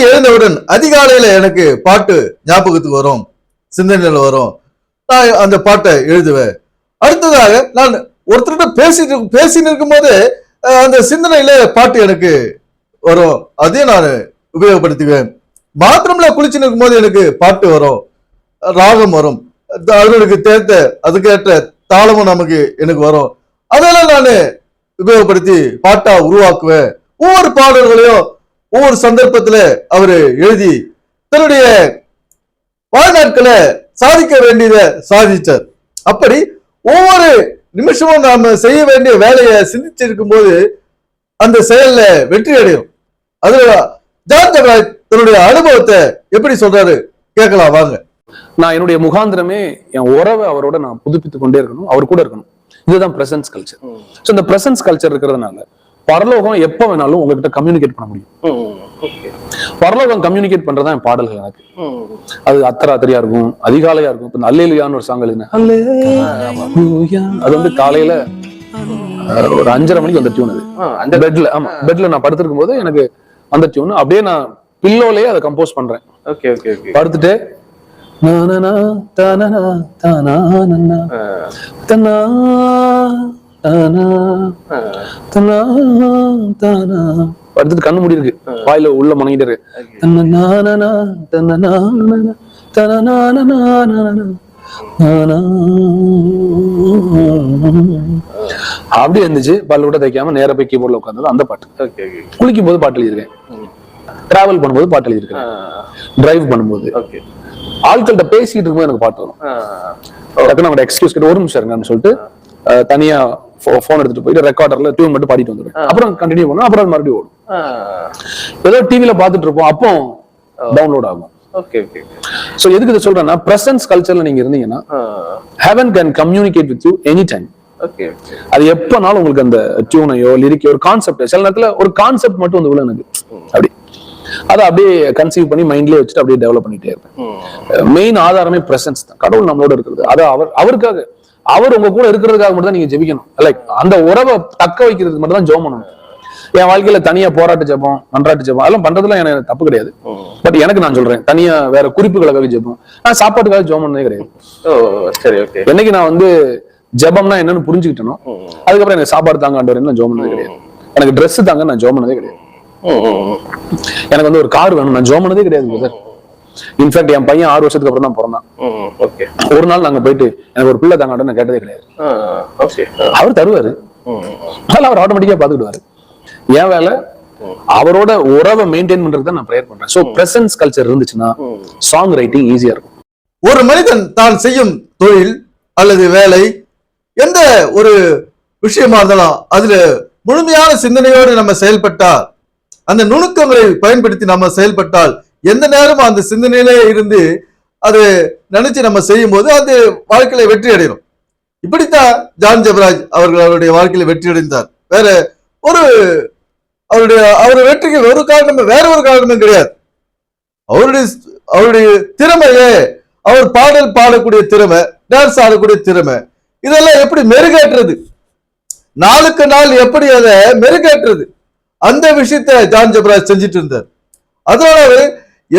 தூங்கி எழுந்தவுடன் அதிகாலையில எனக்கு பாட்டு ஞாபகத்துக்கு வரும். சிந்தனையில வரும். நான் அந்த பாட்டை எழுதுவேன். அடுத்ததாக நான் ஒருத்தர்கிட்ட பேசிட்டு பேசின்னு இருக்கும்போது போது அந்த சிந்தனையில பாட்டு எனக்கு வரும். அதையும் நான் உபயோகப்படுத்துவேன். பாத்ரூம்ல குளிச்சுன்னு இருக்கும்போது எனக்கு பாட்டு வரும். ராகம் வரும். அது- தேர்த்த அதுக்கேற்ற தாளமும் நமக்கு எனக்கு வரும். அதெல்லாம் நான் உபயோகப்படுத்தி பாட்டா உருவாக்குவேன். ஒவ்வொரு பாடல்களையும் ஒவ்வொரு சந்தர்ப்பத்துல அவரு எழுதி தன்னுடைய வாழ்நாட்களை சாதிக்க வேண்டியதை சாதிச்சார். அப்படி ஒவ்வொரு நிமிஷமும் நாம செய்ய வேண்டிய வேலையை சிந்திச்சிருக்கும் போது அந்த செயல்ல வெற்றி அடையும். அதுல ஜான் ஜபராஜ் தன்னுடைய அனுபவத்தை எப்படி சொல்றாரு? கேட்கலாம் வாங்க. நான் என்னுடைய முகாந்திரமே என் உறவை அவரோட நான் புதுப்பித்துக் கொண்டே இருக்கணும். அவர் கூட இருக்கணும். இதுதான் பிரசன்ஸ் கல்ச்சர் ஸோ இந்த பிரசன்ஸ் கல்ச்சர் இருக்கிறதுனால பரலோகம் எப்ப வேணாலும் உங்ககிட்ட கம்யூனிகேட் பண்ண முடியும். பரலோகம் கம்யூனிகேட் பண்றதா என் பாடல்கள் எனக்கு. அது அத்தராத்திரியா இருக்கும் அதிகாலையா இருக்கும். இப்ப அல்லேலுயான்னு ஒரு சாங் எழுதினேன். அது வந்து காலையில ஒரு அஞ்சரை மணிக்கு வந்த டியூன் அது. அந்த பெட்ல ஆமா பெட்ல நான் படுத்திருக்கும் போது எனக்கு அந்த டியூன் அப்படியே நான் பில்லோலயே அதை கம்போஸ் பண்றேன். ஓகே ஓகே ஓகே படுத்துட்டு நானனா, தானனா, தானானனா, தனா, தானா, தனா, தானா. படுத்துட்டு கண்ணு மூடி இருக்கு. வாயில உள்ள முணங்கிட்டு இருக்கு. அப்படி இருந்துச்சு பல்லு கூட தைக்காம நேரா போய் கீபோர்ட்ல உட்கார்ந்தது அந்த பாட்டு. குளிக்கும் போது பாட்டு எழுதியிருக்கேன். டிராவல் பண்ணும்போது பாட்டு எழுதியிருக்கேன். டிரைவ் பண்ணும்போது. ஓகே. ஆட்கள்கிட்ட பேசிட்டு இருக்கும்போது எனக்கு பாட்டு வரும். டக்குனு அவங்களோட எக்ஸ்கியூஸ் கிட்ட ஒரு நிமிஷம் இருங்கன்னு சொல்லிட்டு தனியா போன் எடுத்துட்டு போயிட்டு ரெக்கார்டர்ல டியூன் மட்டும் பாடிட்டு வந்துடுவேன் அப்புறம் கண்டினியூ பண்ணுவோம் அப்புறம் மறுபடியும் ஓடும். ஏதோ டிவில பாத்துட்டு இருப்போம் அப்போ டவுன்லோட் ஆகும். ஓகே ஓகே சோ எதுக்கு இதை சொல்றேன்னா பிரசன்ஸ் கல்ச்சர்ல நீங்க இருந்தீங்கன்னா heaven can communicate with you any time அது எப்பனாலும் உங்களுக்கு அந்த டியூனையோ லிரிக்கையோ ஒரு கான்செப்ட் சில நேரத்துல ஒரு கான்செப்ட் மட்டும் வந்து உள்ள எனக்கு. அப்படி. அதை அப்படியே கன்சீவ் பண்ணி மைண்ட்லயே வச்சுட்டு அப்படியே டெவலப் பண்ணிட்டே இருப்பேன். மெயின் ஆதாரமே பிரசன்ஸ் தான். கடவுள் நம்மளோட இருக்கிறது. அது அவர் அவருக்காக அவர் உங்க கூட இருக்கிறதுக்காக மட்டும் தான் நீங்க ஜெபிக்கணும். லைக் அந்த உறவை தக்க வைக்கிறதுக்கு மட்டும் தான் ஜெபம் பண்ணணும். என் வாழ்க்கையில தனியா போராட்ட ஜெபம் மன்றாட்டு ஜெபம் அதெல்லாம் பண்றதுலாம் எனக்கு தப்பு கிடையாது. பட் எனக்கு நான் சொல்றேன் தனியா வேற குறிப்புகளுக்காக ஜெபம். நான் சாப்பாட்டுக்காக ஜெபம் பண்ணதே கிடையாது. ஓ சரி ஓகே என்னைக்கு நான் வந்து ஜெபம்னா என்னன்னு புரிஞ்சுக்கிட்டனோ அதுக்கப்புறம் எனக்கு சாப்பாடு தாங்க ஆண்டவர் நான் ஜெபம் பண்ணதே கிடையாது. எனக்கு Dress தாங்க நான் ஜெபம் பண்ணதே கிடையாது. எனக்கு வந்து ஒரு கார் வேணும். நான் பண்ணதே கிடையாது பிரதர் இன்ஃபேக்ட் என் பையன் ஆறு வருஷத்துக்கு அப்புறம் தான் பிறந்தான் ஓகே. ஒரு நாள் நாங்க போயிட்டு எனக்கு ஒரு பிள்ளை தாங்க நான் கேட்டதே கிடையாது. ஓகே. அவர் தருவாரு. அவர் ஆட்டோமேட்டிக்கா பாத்துக்கிடுவாரு. என் வேலை அவரோட உறவை மெயின்டைன் பண்றது தான் நான் ப்ரேயர் பண்றேன். சோ பிரசன்ஸ் கல்ச்சர் இருந்துச்சுன்னா சாங் ரைட்டிங் ஈஸியா இருக்கும். ஒரு மனிதன் தான் செய்யும் தொழில் அல்லது வேலை எந்த ஒரு விஷயமா இருந்தாலும் அதுல முழுமையான சிந்தனையோடு நம்ம செயல்பட்டால் அந்த நுணுக்கங்களை பயன்படுத்தி நம்ம செயல்பட்டால் எந்த நேரமும் அந்த சிந்தனையிலே இருந்து அது நினைச்சு நம்ம செய்யும் போது அது வாழ்க்கையில வெற்றி அடையும் இப்படித்தான் ஜான் ஜெபராஜ் அவர்கள் அவருடைய வாழ்க்கையில வெற்றி அடைந்தார். வேற ஒரு அவருடைய அவருடைய வெற்றிக்கு ஒரு காரணமும் வேற ஒரு காரணமும் கிடையாது. அவருடைய அவருடைய திறமையே அவர் பாடல் பாடக்கூடிய திறமை டான்ஸ் ஆடக்கூடிய திறமை இதெல்லாம் எப்படி மெருகேற்றுறது நாளுக்கு நாள் எப்படி அதை மெருகேற்றுறது அந்த விஷயத்தை ஜான் ஜபராஜ் செஞ்சுட்டு இருந்தார். அதோட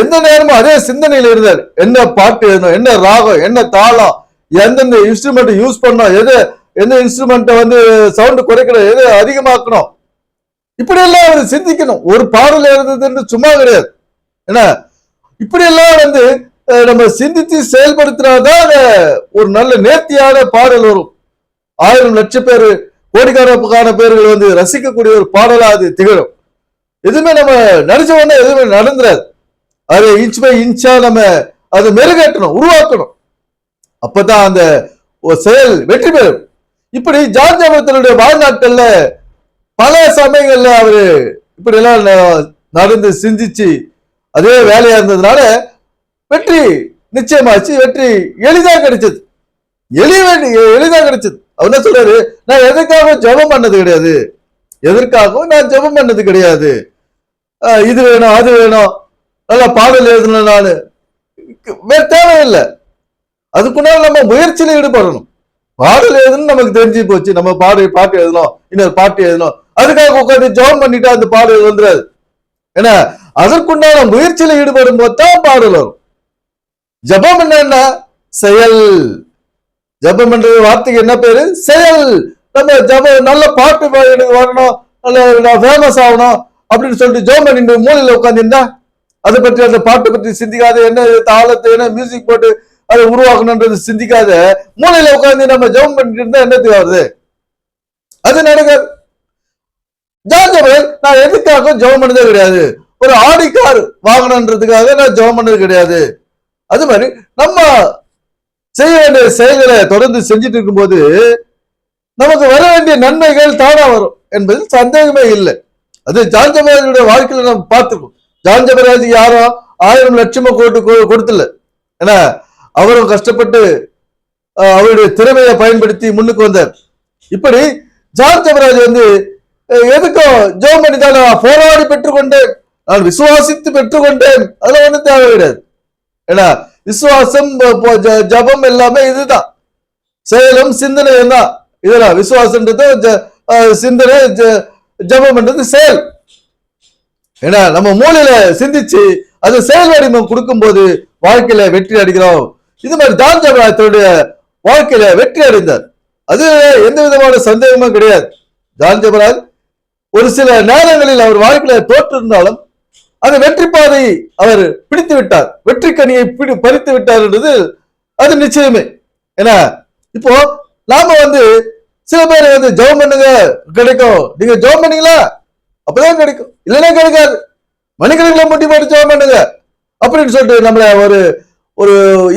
எந்த நேரமும் அதே சிந்தனையில இருந்தார். என்ன பாட்டு எழுதணும் என்ன ராகம் என்ன தாளம் எந்தெந்த இன்ஸ்ட்ருமெண்ட் யூஸ் பண்ணணும் எது எந்த இன்ஸ்ட்ருமெண்ட்டை வந்து சவுண்ட் குறைக்கணும் எது அதிகமாக்கணும். இப்படியெல்லாம் அவர் சிந்திக்கணும். ஒரு பாடல் எழுதுறதுன்னு சும்மா கிடையாது. என்ன? இப்படியெல்லாம் வந்து நம்ம சிந்தித்து செயல்படுத்தினாதான் ஒரு நல்ல நேர்த்தியான பாடல் வரும். ஆயிரம் லட்சம் பேர் கோடிக்கணக்கான பேர்கள் வந்து ரசிக்கக்கூடிய ஒரு பாடலா அது திகழும். எதுவுமே நம்ம நினைச்ச உடனே எதுவுமே நடந்துடாது அது இன்ச் பை இன்ச்சா நம்ம அதை மெருகேற்றணும் உருவாக்கணும். அப்பதான் அந்த ஒரு செயல் வெற்றி பெறும். இப்படி ஜார்ஜ் அமர்த்தனுடைய வாழ்நாட்கள்ல பல சமயங்கள்ல அவரு இப்படி எல்லாம் நடந்து சிந்திச்சு அதே வேலையா இருந்ததுனால வெற்றி நிச்சயமாச்சு வெற்றி எளிதா கிடைச்சது. எளிய எளிதா கிடைச்சது. அவர் என்ன சொல்றாரு? நான் எதுக்காக ஜெபம் பண்ணது கிடையாது. எதற்காகவும் நான் ஜெபம் பண்ணது கிடையாது. இது வேணும் அது வேணும். நல்லா பாடல் எழுதணும் நான். வேற தேவையில்லை. அதுக்குன்னால நம்ம முயற்சியில ஈடுபடணும். பாடல் எழுதணும் நமக்கு தெரிஞ்சு போச்சு. நம்ம பாடு பாட்டு எழுதணும் இன்னொரு பாட்டு எழுதணும் அதுக்காக உட்காந்து ஜெபம் பண்ணிட்டு அந்த பாடல் வந்துடாது ஏன்னா அதற்குண்டான முயற்சியில ஈடுபடும் போது தான் பாடல் வரும். ஜபம் என்னன்னா செயல். ஜபம் என்ற வார்த்தைக்கு என்ன பேரு? செயல். நம்ம ஜப நல்ல பாட்டு எனக்கு வரணும் நல்ல நான் ஃபேமஸ் ஆகணும் அப்படின்னு சொல்லிட்டு ஜோம் பண்ணிட்டு மூலையில் உட்காந்துருந்தா அதை பற்றி அந்த பாட்டை பற்றி சிந்திக்காத. என்ன தாளத்தை என்ன? மியூசிக் போட்டு அதை உருவாக்கணுன்றது சிந்திக்காத. மூலையில உட்காந்து நம்ம ஜெபம் பண்ணிட்டு இருந்தா என்னத்துக்கு வருது? அது நடக்காது. ஜாஜபல் நான் எதுக்காக ஜெபம் பண்ணதே கிடையாது. ஒரு ஆடி கார் வாங்கணுன்றதுக்காக நான் ஜெபம் பண்ணது கிடையாது. அது மாதிரி நம்ம செய்ய வேண்டிய செயல்களை தொடர்ந்து செஞ்சுட்டு இருக்கும்போது நமக்கு வர வேண்டிய நன்மைகள் தானா வரும் என்பதில் சந்தேகமே இல்லை. அது ஜான்ஜபராஜனுடைய வாழ்க்கையில நம்ம பார்த்திருக்கோம். ஜான்ஜபராஜ் யாரும் ஆயிரம் லட்சமா கோட்டு கொடுத்துல. ஏன்னா அவரும் கஷ்டப்பட்டு அவருடைய திறமையை பயன்படுத்தி முன்னுக்கு வந்தார். இப்படி ஜான்ஜபராஜ் வந்து எதுக்கும் ஜோம் பண்ணி தான் நான் போராடி பெற்றுக்கொண்டேன். நான் விசுவாசித்து பெற்றுக்கொண்டேன். அதெல்லாம் ஒன்றும் தேவை கிடையாது ஏன்னா விசுவாசம் ஜ- ஜபம் எல்லாமே இதுதான். செயலும் சிந்தனையும் தான். இதெல்லாம் விசுவாசன்றது ஜ- சிந்தனை ஜபம்ன்றது செயல். ஏன்னா நம்ம மூளையில சிந்திச்சு அது செயல் வடிவம் கொடுக்கும்போது வாழ்க்கையில வெற்றி அடைகிறோம். இது மாதிரி ஜான் ஜபராஜனுடைய வாழ்க்கையில வெற்றி அடைந்தார். அது எந்த விதமான சந்தேகமும் கிடையாது. ஜான் ஜபராஜ் ஒரு சில நேரங்களில் அவர் வாழ்க்கையில தோற்றிருந்தாலும் அது வெற்றி பாதையை அவர் பிடித்து விட்டார் வெற்றி கனியை பிடி பறித்து விட்டார் என்றது அது நிச்சயமே. ஏன்னா இப்போ நாம வந்து சில பேர் வந்து ஜெபம் பண்ணுங்க கிடைக்கும். நீங்க ஜெபம் பண்ணீங்களா? அப்பதான் கிடைக்கும். இல்லைன்னா கிடைக்காது. மணிக்கணக்கில் முட்டி போட்டு ஜெபம் பண்ணுங்க. அப்படின்னு சொல்லிட்டு நம்மள ஒரு ஒரு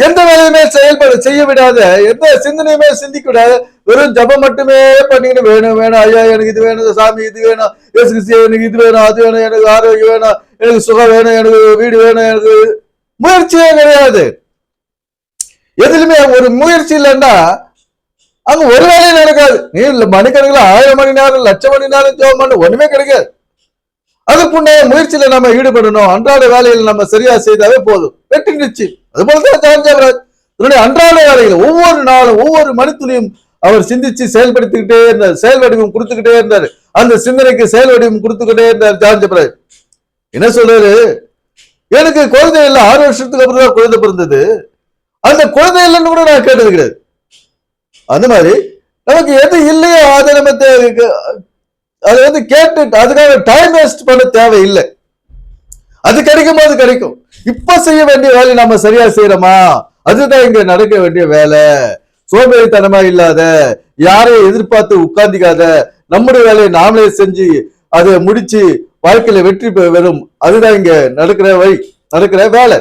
எந்த வேலையுமே செயல்பட செய்ய விடாத எந்த சிந்தனையுமே சிந்திக்க விடாத வெறும் ஜபம் மட்டுமே பண்ணிக்கிட்டு வேணும் வேணும் ஐயா எனக்கு இது வேணும் சாமி இது வேணும் இயேசு கிறிஸ்து எனக்கு இது வேணும் அது வேணும் எனக்கு ஆரோக்கியம் வேணும் எனக்கு சுகம் வேணும் எனக்கு வீடு வேணும் எனக்கு முயற்சியே கிடையாது. எதுலுமே ஒரு முயற்சி இல்லைன்னா அங்க ஒரு வேலையும் நடக்காது. நீ இல்ல மணிக்கணக்கில் ஆயிரம் மணி நேரம் லட்சம் மணி நேரம் ஜோம் பண்ண ஒண்ணுமே கிடைக்காது. அதுக்குண்டே முயற்சியில நம்ம ஈடுபடணும் அன்றாட வேலையில் நம்ம சரியா செய்தாவே போதும். வெற்றி நிச்சயம். அதுபோல தான் ஜெயராஜ். தன்னுடைய அன்றாட வேலையில் ஒவ்வொரு நாளும் ஒவ்வொரு மணித்துளியும் அவர் சிந்திச்சு செயல்படுத்திக்கிட்டே இருந்தார். செயல் வடிவம் கொடுத்துக்கிட்டே இருந்தார். அந்த சிந்தனைக்கு செயல் வடிவம் கொடுத்துக்கிட்டே இருந்தார் ஜான் என்ன சொல்றாரு? எனக்கு குழந்தை இல்லை. ஆறு வருஷத்துக்கு அப்புறம் தான் குழந்தை பிறந்தது. அந்த குழந்தை இல்லைன்னு கூட நான் கேட்டது கிடையாது அந்த மாதிரி நமக்கு எது இல்லையோ அதை நம்ம அதை வந்து கேட்டு அதுக்காக டைம் வேஸ்ட் பண்ண தேவையில்லை. அது கிடைக்கும் போது கிடைக்கும். இப்ப செய்ய வேண்டிய வேலையை நம்ம சரியா செய்யறோமா? அதுதான் இங்க நடக்க வேண்டிய வேலை. சோம்பேறித்தனமா இல்லாத யாரையும் எதிர்பார்த்து உட்கார்ந்திக்காத நம்முடைய வேலையை நாமளே செஞ்சு அதை முடிச்சு வாழ்க்கையில வெற்றி பெறும் அதுதான் இங்க நடக்கிற வழி நடக்கிற வேலை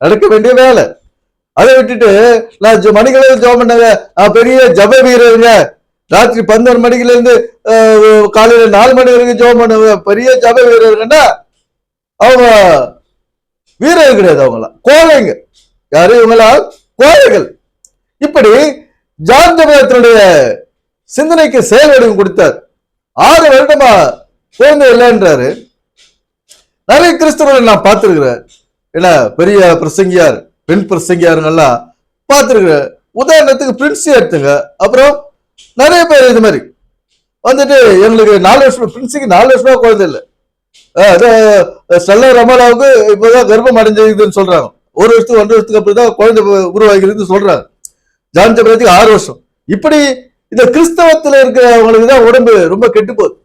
நடக்க வேண்டிய வேலை. அதை விட்டுட்டு நான் ஜ- மணிக்கணக்கில் ஜெபம் பண்ணாங்க நான் பெரிய ஜப வீரருங்க. ராத்திரி பன்னெண்டு மணிக்குல இருந்து காலையில நாலு மணி வரைக்கும் ஜெபம் பண்ணுவேன். பெரிய ஜப வீரருங்கன்னா அவங்க வீரர்கள் கிடையாது அவங்களாம் கோழைங்க யாரு இவங்களா? கோழைகள். இப்படி ஜான்ஜபத்தினுடைய சிந்தனைக்கு செயல் வடிவம் கொடுத்தார். ஆறு வருடமா குழந்தை இல்லைன்றாரு நிறைய கிறிஸ்தவர்கள் நான் பார்த்திருக்கிறேன். என்ன பெரிய பிரசங்கியார் பெண் பிரசங்கியாருங்கெல்லாம் பார்த்திருக்கிறேன். உதாரணத்துக்கு பிரின்ஸ் எடுத்துங்க. அப்புறம் நிறைய பேர் இது மாதிரி. வந்துட்டு எங்களுக்கு நாலு வருஷம் பிரின்ஸுக்கு நாலு வருஷமா குழந்தை இல்லை. ஸ்டெல்லா ரமலாவுக்கு இப்போதான் கர்ப்பம் அடைஞ்சதுன்னு சொல்றாங்க. ஒரு வருஷத்துக்கு ஒன்றரை வருஷத்துக்கு அப்புறம் தான் குழந்தை உருவாகிறது சொல்றாங்க. ஜான் ஜபரத்துக்கு ஆறு வருஷம். இப்படி இந்த கிறிஸ்தவத்துல இருக்கிறவங்களுக்கு தான் உடம்பு ரொம்ப கெட்டு போகுது.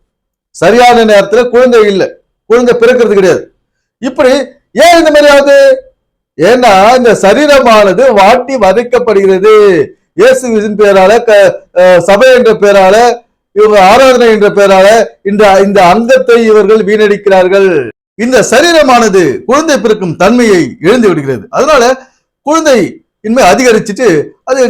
சரியான நேரத்துல குழந்தை இல்லை. குழந்தை பிறக்கிறது கிடையாது. இப்படி ஏன் இந்த மாதிரி ஆகுது? ஏன்னா இந்த சரீரமானது வாட்டி வதைக்கப்படுகிறது. இயேசு பேரால க- சபை என்ற பேரால இவங்க ஆராதனை என்ற பெயரால இந்த இந்த அங்கத்தை இவர்கள் வீணடிக்கிறார்கள். இந்த சரீரமானது குழந்தை பிறக்கும் தன்மையை இழந்து விடுகிறது. அதனால குழந்தை இன்மை அதிகரிச்சுட்டு அது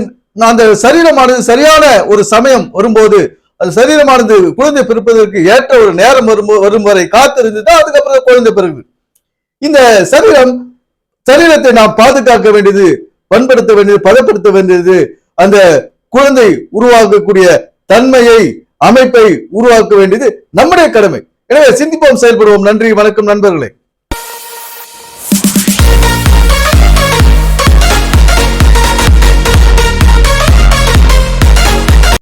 அந்த சரீரமானது சரியான ஒரு சமயம் வரும்போது அது சரீரமானது குழந்தை பிறப்பதற்கு ஏற்ற ஒரு நேரம் வரும் வரும் வரை காத்திருந்து தான் அதுக்கப்புறம் குழந்தை பிறகு இந்த சரீரம் சரீரத்தை நாம் பாதுகாக்க வேண்டியது பண்படுத்த வேண்டியது பதப்படுத்த வேண்டியது அந்த குழந்தை உருவாக்கக்கூடிய தன்மையை அமைப்பை உருவாக்க வேண்டியது நம்முடைய கடமை. எனவே சிந்திப்போம் செயல்படுவோம். நன்றி வணக்கம் நண்பர்களே.